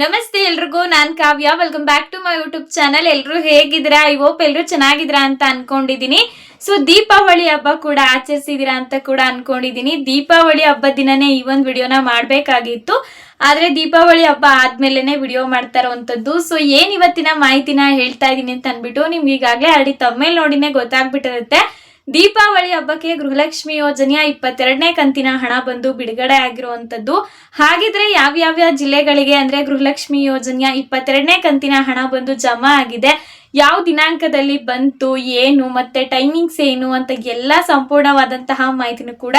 ನಮಸ್ತೆ ಎಲ್ರಿಗೂ, ನಾನ್ Kavya. Welcome back to my YouTube channel ಎಲ್ರು ಹೇಗಿದ್ದೀರಾ? ಐ ಹೋಪ್ ಎಲ್ರು ಚೆನ್ನಾಗಿದ್ರ ಅಂತ ಅನ್ಕೊಂಡಿದೀನಿ ಸೊ ದೀಪಾವಳಿ ಹಬ್ಬ ಕೂಡ ಆಚರಿಸಿದಿರ ಅಂತ ಕೂಡ ಅನ್ಕೊಂಡಿದೀನಿ ದೀಪಾವಳಿ ಹಬ್ಬದ ದಿನನೇ ಈ ಒಂದು ವಿಡಿಯೋನ ಮಾಡ್ಬೇಕಾಗಿತ್ತು. ಆದ್ರೆ ದೀಪಾವಳಿ ಹಬ್ಬ ಆದ್ಮೇಲೆನೆ ವಿಡಿಯೋ ಮಾಡ್ತಾ ಇರೋವಂಥದ್ದು. ಸೊ ಏನ್ ಇವತ್ತಿನ ಮಾಹಿತಿನ ಹೇಳ್ತಾ ಇದೀನಿ ಅಂತ ಅನ್ಬಿಟ್ಟು ನಿಮ್ಗೆ ಈಗಾಗಲೇ ಆಲ್ರೆಡಿ ತಮ್ಮೇಲೆ ನೋಡಿನೇ ಗೊತ್ತಾಗ್ಬಿಟ್ಟಿರುತ್ತೆ. ದೀಪಾವಳಿ ಹಬ್ಬಕ್ಕೆ ಗೃಹಲಕ್ಷ್ಮಿ ಯೋಜನೆಯ ಇಪ್ಪತ್ತೆರಡನೇ ಕಂತಿನ ಹಣ ಬಂದು ಬಿಡುಗಡೆ ಆಗಿರುವಂತದ್ದು. ಹಾಗಿದ್ರೆ ಯಾವ್ಯಾವ ಜಿಲ್ಲೆಗಳಿಗೆ ಅಂದ್ರೆ ಗೃಹಲಕ್ಷ್ಮಿ ಯೋಜನೆಯ ಇಪ್ಪತ್ತೆರಡನೇ ಕಂತಿನ ಹಣ ಬಂದು ಜಮಾ ಆಗಿದೆ. ಯಾವ ದಿನಾಂಕದಲ್ಲಿ ಬಂತು, ಏನು, ಮತ್ತೆ ಟೈಮಿಂಗ್ಸ್ ಏನು ಅಂತ ಎಲ್ಲ ಸಂಪೂರ್ಣವಾದಂತಹ ಮಾಹಿತಿನೂ ಕೂಡ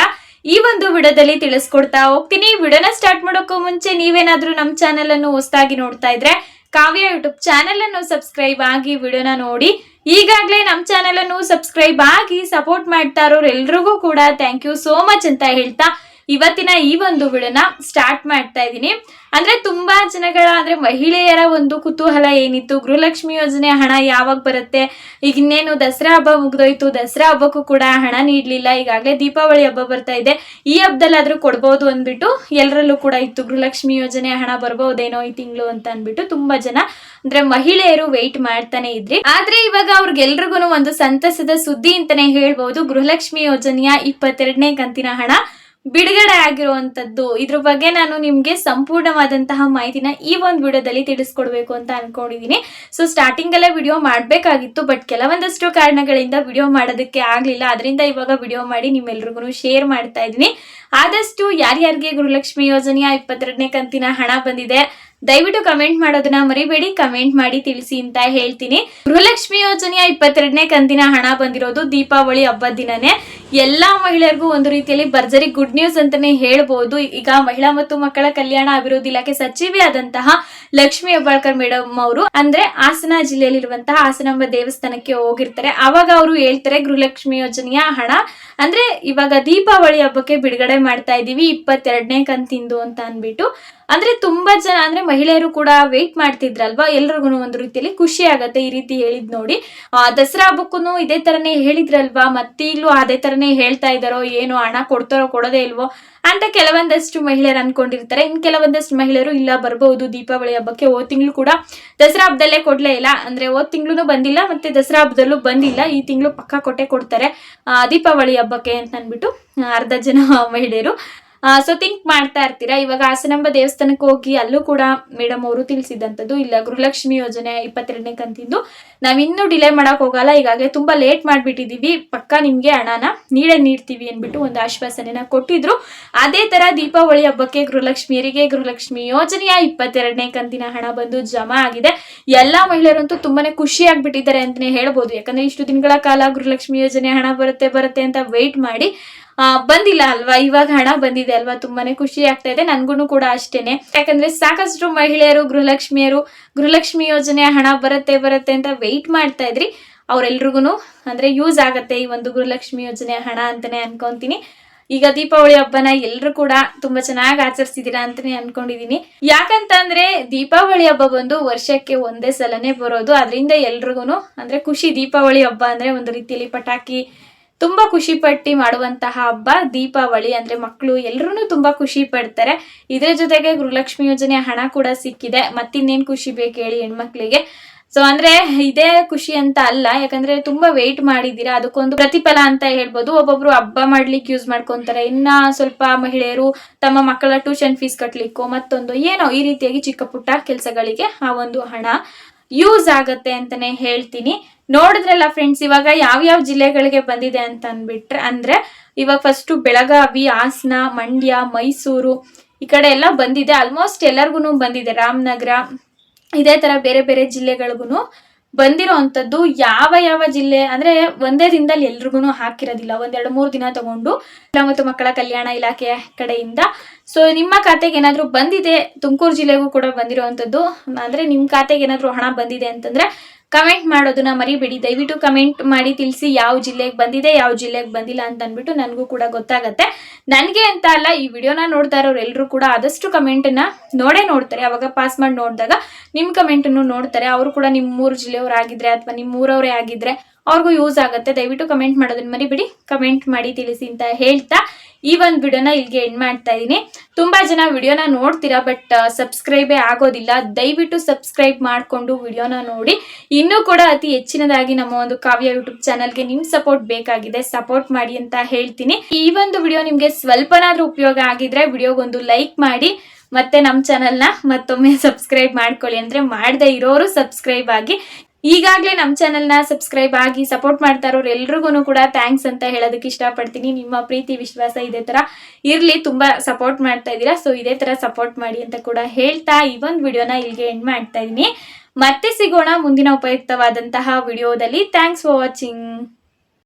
ಈ ಒಂದು ವಿಡಿಯೋದಲ್ಲಿ ತಿಳಿಸ್ಕೊಡ್ತಾ ಹೋಗ್ತೀನಿ. ವಿಡಿಯೋನ ಸ್ಟಾರ್ಟ್ ಮಾಡೋಕ್ಕೂ ಮುಂಚೆ ನೀವೇನಾದ್ರೂ ನಮ್ಮ ಚಾನೆಲ್ ಅನ್ನು ಹೊಸದಾಗಿ ನೋಡ್ತಾ ಇದ್ರೆ ಕಾವ್ಯ ಯೂಟ್ಯೂಬ್ ಚಾನೆಲ್ ಅನ್ನು ಸಬ್ಸ್ಕ್ರೈಬ್ ಆಗಿ ವಿಡಿಯೋನ ನೋಡಿ. ಈಗಾಗಲೇ ನಮ್ಮ ಚಾನೆಲ್ ಅನ್ನು ಸಬ್ಸ್ಕ್ರೈಬ್ ಆಗಿ ಸಪೋರ್ಟ್ ಮಾಡ್ತಾ ಇರೋರು ಎಲ್ರಿಗೂ ಕೂಡ ಥ್ಯಾಂಕ್ ಯು ಸೋ ಮಚ್ ಅಂತ ಹೇಳ್ತಾ ಇವತ್ತಿನ ಈ ಒಂದು ಹುಳನ ಸ್ಟಾರ್ಟ್ ಮಾಡ್ತಾ ಇದ್ದೀನಿ. ಅಂದ್ರೆ ತುಂಬಾ ಜನಗಳ, ಅಂದ್ರೆ ಮಹಿಳೆಯರ ಒಂದು ಕುತೂಹಲ ಏನಿತ್ತು? ಗೃಹಲಕ್ಷ್ಮಿ ಯೋಜನೆ ಹಣ ಯಾವಾಗ ಬರುತ್ತೆ? ಈಗ ಇನ್ನೇನು ದಸರಾ ಹಬ್ಬ ಮುಗ್ದೋಯ್ತು, ದಸರಾ ಹಬ್ಬಕ್ಕೂ ಕೂಡ ಹಣ ನೀಡ್ಲಿಲ್ಲ. ಈಗಾಗಲೇ ದೀಪಾವಳಿ ಹಬ್ಬ ಬರ್ತಾ ಇದೆ. ಈ ಹಬ್ಬದಲ್ಲಾದ್ರೂ ಕೊಡ್ಬೋದು ಅಂದ್ಬಿಟ್ಟು ಎಲ್ಲರಲ್ಲೂ ಕೂಡ ಇತ್ತು ಗೃಹಲಕ್ಷ್ಮಿ ಯೋಜನೆ ಹಣ ಬರ್ಬೋದೇನೋ ಈ ತಿಂಗಳು ಅಂತ ಅಂದ್ಬಿಟ್ಟು ತುಂಬಾ ಜನ, ಅಂದ್ರೆ ಮಹಿಳೆಯರು ವೆಯ್ಟ್ ಮಾಡ್ತಾನೆ ಇದ್ರಿ. ಆದ್ರೆ ಇವಾಗ ಅವ್ರಿಗೆಲ್ರಿಗೂ ಒಂದು ಸಂತಸದ ಸುದ್ದಿ ಅಂತಾನೆ ಹೇಳ್ಬಹುದು ಗೃಹಲಕ್ಷ್ಮಿ ಯೋಜನೆಯ ಇಪ್ಪತ್ತೆರಡನೇ ಕಂತಿನ ಹಣ ಬಿಡುಗಡೆ ಆಗಿರುವಂತದ್ದು. ಇದ್ರ ಬಗ್ಗೆ ನಾನು ನಿಮ್ಗೆ ಸಂಪೂರ್ಣವಾದಂತಹ ಮಾಹಿತಿನ ಈ ಒಂದು ವಿಡಿಯೋದಲ್ಲಿ ತಿಳಿಸ್ಕೊಡ್ಬೇಕು ಅಂತ ಅನ್ಕೊಂಡಿದೀನಿ. ಸೊ ಸ್ಟಾರ್ಟಿಂಗ್ ಅಲ್ಲೇ ವಿಡಿಯೋ ಮಾಡ್ಬೇಕಾಗಿತ್ತು ಬಟ್ ಕೆಲವೊಂದಷ್ಟು ಕಾರಣಗಳಿಂದ ವಿಡಿಯೋ ಮಾಡೋದಕ್ಕೆ ಆಗ್ಲಿಲ್ಲ. ಅದರಿಂದ ಇವಾಗ ವಿಡಿಯೋ ಮಾಡಿ ನಿಮ್ಮೆಲ್ರಿಗೂ ಶೇರ್ ಮಾಡ್ತಾ ಇದ್ದೀನಿ. ಆದಷ್ಟು ಯಾರ್ಯಾರಿಗೆ ಗುರುಲಕ್ಷ್ಮಿ ಯೋಜನೆಯ ಇಪ್ಪತ್ತೆರಡನೇ ಕಂತಿನ ಹಣ ಬಂದಿದೆ, ದಯವಿಟ್ಟು ಕಮೆಂಟ್ ಮಾಡೋದನ್ನ ಮರಿಬೇಡಿ. ಕಮೆಂಟ್ ಮಾಡಿ ತಿಳಿಸಿ ಅಂತ ಹೇಳ್ತೀನಿ. ಗೃಹಲಕ್ಷ್ಮಿ ಯೋಜನೆಯ ಇಪ್ಪತ್ತೆರಡನೇ ಕಂತಿನ ಹಣ ಬಂದಿರೋದು ದೀಪಾವಳಿ ಹಬ್ಬದ ದಿನನೇ. ಎಲ್ಲಾ ಮಹಿಳೆಯರಿಗೂ ಒಂದು ರೀತಿಯಲ್ಲಿ ಭರ್ಜರಿ ಗುಡ್ ನ್ಯೂಸ್ ಅಂತಾನೆ ಹೇಳಬಹುದು ಈಗ ಮಹಿಳಾ ಮತ್ತು ಮಕ್ಕಳ ಕಲ್ಯಾಣ ಅಭಿವೃದ್ಧಿ ಇಲಾಖೆ ಸಚಿವೆ ಆದಂತಹ ಲಕ್ಷ್ಮಿ ಹೆಬ್ಬಾಳ್ಕರ್ ಮೇಡಮ್ ಅವರು ಅಂದ್ರೆ ಹಾಸನ ಜಿಲ್ಲೆಯಲ್ಲಿರುವಂತಹ ಹಾಸನಾಂಬ ದೇವಸ್ಥಾನಕ್ಕೆ ಹೋಗಿರ್ತಾರೆ. ಅವಾಗ ಅವರು ಹೇಳ್ತಾರೆ ಗೃಹಲಕ್ಷ್ಮಿ ಯೋಜನೆಯ ಹಣ ಅಂದ್ರೆ ಇವಾಗ ದೀಪಾವಳಿ ಹಬ್ಬಕ್ಕೆ ಬಿಡುಗಡೆ ಮಾಡ್ತಾ ಇದೀವಿ ಇಪ್ಪತ್ತೆರಡನೇ ಕಂತಿಂದು ಅಂತ ಅನ್ಬಿಟ್ಟು ಅಂದ್ರೆ ತುಂಬಾ ಜನ ಅಂದ್ರೆ ಮಹಿಳೆಯರು ಕೂಡ ವೆಯ್ಟ್ ಮಾಡ್ತಿದ್ರಲ್ವಾ? ಎಲ್ರಿಗೂ ಒಂದು ರೀತಿಯಲ್ಲಿ ಖುಷಿ ಆಗತ್ತೆ ಈ ರೀತಿ ಹೇಳಿದ್ ನೋಡಿ. ದಸರಾ ಹಬ್ಬಕ್ಕೂ ಇದೇ ತರನೇ ಹೇಳಿದ್ರಲ್ವಾ? ಮತ್ತೀಗ್ಲೂ ಅದೇ ತರನೇ ಹೇಳ್ತಾ ಇದ್ದಾರೋ, ಏನೋ ಹಣ ಕೊಡ್ತಾರೋ, ಕೊಡೋದೇ ಇಲ್ವೋ ಅಂತ ಕೆಲವೊಂದಷ್ಟು ಮಹಿಳೆಯರು ಅನ್ಕೊಂಡಿರ್ತಾರೆ. ಇನ್ ಕೆಲವೊಂದಷ್ಟು ಮಹಿಳೆಯರು ಇಲ್ಲ ಬರಬಹುದು ದೀಪಾವಳಿ ಹಬ್ಬಕ್ಕೆ ಹೋದ್ ತಿಂಗಳು ಕೂಡ ದಸರಾ ಹಬ್ಬದಲ್ಲೇ ಕೊಡ್ಲೇ ಇಲ್ಲ. ಅಂದ್ರೆ ಹೋದ್ ತಿಂಗಳು ಬಂದಿಲ್ಲ, ಮತ್ತೆ ದಸರಾ ಹಬ್ಬದಲ್ಲೂ ಬಂದಿಲ್ಲ. ಈ ತಿಂಗಳು ಪಕ್ಕ ಕೊಟ್ಟೆ ಕೊಡ್ತಾರೆ. ದೀಪಾವಳಿ ಹಬ್ಬಕ್ಕೆ ಅಂತ ಅಂದ್ಬಿಟ್ಟು ಅರ್ಧ ಜನ ಮಹಿಳೆಯರು. ಸೊ ಥಿಂಕ್ ಮಾಡ್ತಾ ಇರ್ತೀರಾ? ಇವಾಗ ಹಾಸನಾಂಬ ದೇವಸ್ಥಾನಕ್ಕೆ ಹೋಗಿ ಅಲ್ಲೂ ಕೂಡ ಮೇಡಮ್ ಅವರು ತಿಳಿಸಿದಂಥದ್ದು, ಇಲ್ಲ ಗೃಹಲಕ್ಷ್ಮಿ ಯೋಜನೆ ಇಪ್ಪತ್ತೆರಡನೇ ಕಂತಿಂದು ನಾವ್ ಇನ್ನೂ ಡಿಲೇ ಮಾಡಕ್ ಹೋಗಲ್ಲ, ಈಗಾಗಲೇ ತುಂಬಾ ಲೇಟ್ ಮಾಡ್ಬಿಟ್ಟಿದೀವಿ. ಪಕ್ಕ ನಿಮ್ಗೆ ಹಣನ ನೀಡೇ ನೀಡ್ತೀವಿ ಅಂದ್ಬಿಟ್ಟು ಒಂದು ಆಶ್ವಾಸನೆನ ಕೊಟ್ಟಿದ್ರು. ಅದೇ ತರ ದೀಪಾವಳಿ ಹಬ್ಬಕ್ಕೆ ಗೃಹಲಕ್ಷ್ಮಿಯರಿಗೆ ಗೃಹಲಕ್ಷ್ಮಿ ಯೋಜನೆಯ ಇಪ್ಪತ್ತೆರಡನೇ ಕಂತಿನ ಹಣ ಬಂದು ಜಮಾ ಆಗಿದೆ. ಎಲ್ಲಾ ಮಹಿಳೆಯರಂತೂ ತುಂಬಾನೇ ಖುಷಿ ಆಗ್ಬಿಟ್ಟಿದ್ದಾರೆ ಅಂತಾನೆ ಹೇಳ್ಬೋದು. ಯಾಕಂದ್ರೆ ಇಷ್ಟು ದಿನಗಳ ಕಾಲ ಗೃಹಲಕ್ಷ್ಮಿ ಯೋಜನೆ ಹಣ ಬರುತ್ತೆ ಬರುತ್ತೆ ಅಂತ ವೆಯ್ಟ್ ಮಾಡಿ. ಬಂದಿಲ್ಲ ಅಲ್ವಾ? ಇವಾಗ ಹಣ ಬಂದಿದೆ ಅಲ್ವಾ? ತುಂಬಾನೇ ಖುಷಿ ಆಗ್ತಾ ಇದೆ. ನನ್ಗೂ ಕೂಡ ಅಷ್ಟೇನೆ. ಯಾಕಂದ್ರೆ ಸಾಕಷ್ಟು ಮಹಿಳೆಯರು, ಗೃಹಲಕ್ಷ್ಮಿಯರು, ಗೃಹಲಕ್ಷ್ಮಿ ಯೋಜನೆ ಹಣ ಬರುತ್ತೆ ಬರುತ್ತೆ ಅಂತ ವೆಯ್ಟ್ ಮಾಡ್ತಾ ಇದ್ರಿ. ಅವ್ರೆಲ್ರಿಗೂ ಅಂದ್ರೆ ಯೂಸ್ ಆಗತ್ತೆ ಈ ಒಂದು ಗೃಹಲಕ್ಷ್ಮಿ ಯೋಜನೆ ಹಣ ಅಂತಾನೆ ಅನ್ಕೊಂತೀನಿ. ಈಗ ದೀಪಾವಳಿ ಹಬ್ಬನ ಎಲ್ಲರೂ ಕೂಡ ತುಂಬಾ ಚೆನ್ನಾಗಿ ಆಚರಿಸಿದೀರಾ ಅಂತಾನೆ ಅನ್ಕೊಂಡಿದೀನಿ. ಯಾಕಂತಂದ್ರೆ ದೀಪಾವಳಿ ಹಬ್ಬ ಬಂದು ವರ್ಷಕ್ಕೆ ಒಂದೇ ಸಲನೇ ಬರೋದು. ಅದರಿಂದ ಎಲ್ರಿಗೂ ಅಂದ್ರೆ ಖುಷಿ ದೀಪಾವಳಿ ಹಬ್ಬ ಅಂದ್ರೆ ಒಂದು ರೀತಿಯಲ್ಲಿ ಪಟಾಕಿ ತುಂಬಾ ಖುಷಿ ಪಟ್ಟಿ ಮಾಡುವಂತಹ ಹಬ್ಬ ದೀಪಾವಳಿ ಅಂದ್ರೆ ಮಕ್ಕಳು ಎಲ್ಲರೂ ತುಂಬಾ ಖುಷಿ ಪಡ್ತಾರೆ. ಇದ್ರ ಜೊತೆಗೆ ಗೃಹಲಕ್ಷ್ಮಿ ಯೋಜನೆ ಹಣ ಕೂಡ ಸಿಕ್ಕಿದೆ. ಮತ್ತಿನ್ನೇನ್ ಖುಷಿ ಬೇಕು ಹೇಳಿ ಹೆಣ್ಮಕ್ಳಿಗೆ? ಸೊ ಅಂದ್ರೆ ಇದೇ ಖುಷಿ ಅಂತ ಅಲ್ಲ, ಯಾಕಂದ್ರೆ ತುಂಬಾ ವೆಯ್ಟ್ ಮಾಡಿದೀರಾ ಅದಕ್ಕೊಂದು ಪ್ರತಿಫಲ ಅಂತ ಹೇಳ್ಬೋದು. ಒಬ್ಬೊಬ್ರು ಹಬ್ಬ ಮಾಡ್ಲಿಕ್ಕೆ ಯೂಸ್ ಮಾಡ್ಕೊಂತಾರೆ. ಇನ್ನ ಸ್ವಲ್ಪ ಮಹಿಳೆಯರು ತಮ್ಮ ಮಕ್ಕಳ ಟ್ಯೂಷನ್ ಫೀಸ್ ಕಟ್ಲಿಕ್ಕೋ, ಮತ್ತೊಂದು ಏನೋ ಈ ರೀತಿಯಾಗಿ ಚಿಕ್ಕ ಪುಟ್ಟ ಕೆಲಸಗಳಿಗೆ ಆ ಒಂದು ಹಣ ಯೂಸ್ ಆಗತ್ತೆ ಅಂತಾನೆ ಹೇಳ್ತೀನಿ. ನೋಡಿದ್ರಲ್ಲ ಫ್ರೆಂಡ್ಸ್ ಇವಾಗ ಯಾವ್ಯಾವ ಜಿಲ್ಲೆಗಳಿಗೆ ಬಂದಿದೆ ಅಂತ ಅಂದ್ಬಿಟ್ರೆ, ಅಂದ್ರೆ ಇವಾಗ ಫಸ್ಟ್ ಬೆಳಗಾವಿ, ಹಾಸನ, ಮಂಡ್ಯ, ಮೈಸೂರು ಈ ಕಡೆ ಎಲ್ಲ ಬಂದಿದೆ. ಆಲ್ಮೋಸ್ಟ್ ಎಲ್ಲರಿಗೂ ಬಂದಿದೆ. ರಾಮನಗರ, ಇದೇ ತರ ಬೇರೆ ಬೇರೆ ಜಿಲ್ಲೆಗಳಿಗೂ ಬಂದಿರೋ ಅಂಥದ್ದು ಯಾವ ಯಾವ ಜಿಲ್ಲೆ, ಅಂದ್ರೆ ಒಂದೇ ದಿನದಲ್ಲಿ ಎಲ್ರಿಗೂ ಹಾಕಿರೋದಿಲ್ಲ. ಒಂದೆರಡು ಮೂರು ದಿನ ತಗೊಂಡು ಮತ್ತು ಮಕ್ಕಳ ಕಲ್ಯಾಣ ಇಲಾಖೆಯ ಕಡೆಯಿಂದ. ಸೊ ನಿಮ್ಮ ಖಾತೆಗೆ ಏನಾದರೂ ಬಂದಿದೆ, ತುಮಕೂರು ಜಿಲ್ಲೆಗೂ ಕೂಡ ಬಂದಿರುವಂಥದ್ದು ಅಂದ್ರೆ ನಿಮ್ಮ ಖಾತೆಗೆ ಏನಾದರೂ ಹಣ ಬಂದಿದೆ ಅಂತಂದ್ರೆ ಕಮೆಂಟ್ ಮಾಡೋದನ್ನ ಮರಿಬೇಡಿ. ದಯವಿಟ್ಟು ಕಮೆಂಟ್ ಮಾಡಿ ತಿಳಿಸಿ ಯಾವ ಜಿಲ್ಲೆಗೆ ಬಂದಿದೆ, ಯಾವ ಜಿಲ್ಲೆಗೆ ಬಂದಿಲ್ಲ ಅಂತ ಅಂದ್ಬಿಟ್ಟು ನನಗೂ ಕೂಡ ಗೊತ್ತಾಗತ್ತೆ. ನನಗೆ ಅಂತ ಅಲ್ಲ, ಈ ವಿಡಿಯೋನ ನೋಡ್ತಾ ಇರೋರು ಎಲ್ಲರೂ ಕೂಡ ಆದಷ್ಟು ಕಮೆಂಟನ್ನು ನೋಡೇ ನೋಡ್ತಾರೆ. ಅವಾಗ ಪಾಸ್ ಮಾಡಿ ನೋಡಿದಾಗ ನಿಮ್ಮ ಕಮೆಂಟನ್ನು ನೋಡ್ತಾರೆ. ಅವರು ಕೂಡ ನಿಮ್ಮ ಮೂರು ಜಿಲ್ಲೆಯವರಾಗಿದ್ದರೆ ಅಥವಾ ನಿಮ್ಮ ಊರವರೇ ಆಗಿದ್ರೆ ಅವ್ರಿಗೂ ಯೂಸ್ ಆಗುತ್ತೆ. ದಯವಿಟ್ಟು ಕಮೆಂಟ್ ಮಾಡೋದನ್ನ ಮರಿಬಿಡಿ. ಕಮೆಂಟ್ ಮಾಡಿ ತಿಳಿಸಿ ಅಂತ ಹೇಳ್ತಾ ಈ ಒಂದು ವಿಡಿಯೋನ ಇಲ್ಲಿಗೆ ಎಂಡ್ ಮಾಡ್ತಾ ಇದ್ದೀನಿ ತುಂಬಾ ಜನ ವಿಡಿಯೋನ ನೋಡ್ತೀರಾ ಬಟ್ ಸಬ್ಸ್ಕ್ರೈಬೇ ಆಗೋದಿಲ್ಲ. ದಯವಿಟ್ಟು ಸಬ್ಸ್ಕ್ರೈಬ್ ಮಾಡಿಕೊಂಡು ವಿಡಿಯೋನ ನೋಡಿ. ಇನ್ನೂ ಕೂಡ ಅತಿ ಹೆಚ್ಚಿನದಾಗಿ ನಮ್ಮ ಒಂದು ಕಾವ್ಯ ಯೂಟ್ಯೂಬ್ ಚಾನಲ್ಗೆ ನಿಮ್ ಸಪೋರ್ಟ್ ಬೇಕಾಗಿದೆ. ಸಪೋರ್ಟ್ ಮಾಡಿ ಅಂತ ಹೇಳ್ತೀನಿ. ಈ ಒಂದು ವಿಡಿಯೋ ನಿಮ್ಗೆ ಸ್ವಲ್ಪನಾದ್ರೂ ಉಪಯೋಗ ಆಗಿದ್ರೆ ವಿಡಿಯೋಗೊಂದು ಲೈಕ್ ಮಾಡಿ, ಮತ್ತೆ ನಮ್ಮ ಚಾನಲ್ನ ಮತ್ತೊಮ್ಮೆ ಸಬ್ಸ್ಕ್ರೈಬ್ ಮಾಡ್ಕೊಳ್ಳಿ. ಅಂದ್ರೆ ಮಾಡದೇ ಇರೋರು ಸಬ್ಸ್ಕ್ರೈಬ್ ಆಗಿ ಈಗಾಗಲೇ ನಮ್ಮ ಚಾನೆಲ್ನ ಸಬ್ಸ್ಕ್ರೈಬ್ ಆಗಿ ಸಪೋರ್ಟ್ ಮಾಡ್ತಾ ಇರೋರು ಎಲ್ರಿಗೂ ಕೂಡ ಥ್ಯಾಂಕ್ಸ್ ಅಂತ ಹೇಳೋದಕ್ಕೆ ಇಷ್ಟಪಡ್ತೀನಿ. ನಿಮ್ಮ ಪ್ರೀತಿ, ವಿಶ್ವಾಸ ಇದೇ ಥರ ಇರಲಿ, ತುಂಬ ಸಪೋರ್ಟ್ ಮಾಡ್ತಾ ಇದ್ದೀರಾ. ಸೊ ಇದೇ ಥರ ಸಪೋರ್ಟ್ ಮಾಡಿ ಅಂತ ಕೂಡ ಹೇಳ್ತಾ ಈ ಒಂದು ವಿಡಿಯೋನ ಇಲ್ಲಿಗೆ ಎಂಡ್ ಮಾಡ್ತಾ ಇದ್ದೀನಿ. ಮತ್ತೆ ಸಿಗೋಣ ಮುಂದಿನ ಉಪಯುಕ್ತವಾದಂತಹ ವಿಡಿಯೋದಲ್ಲಿ. Thanks for watching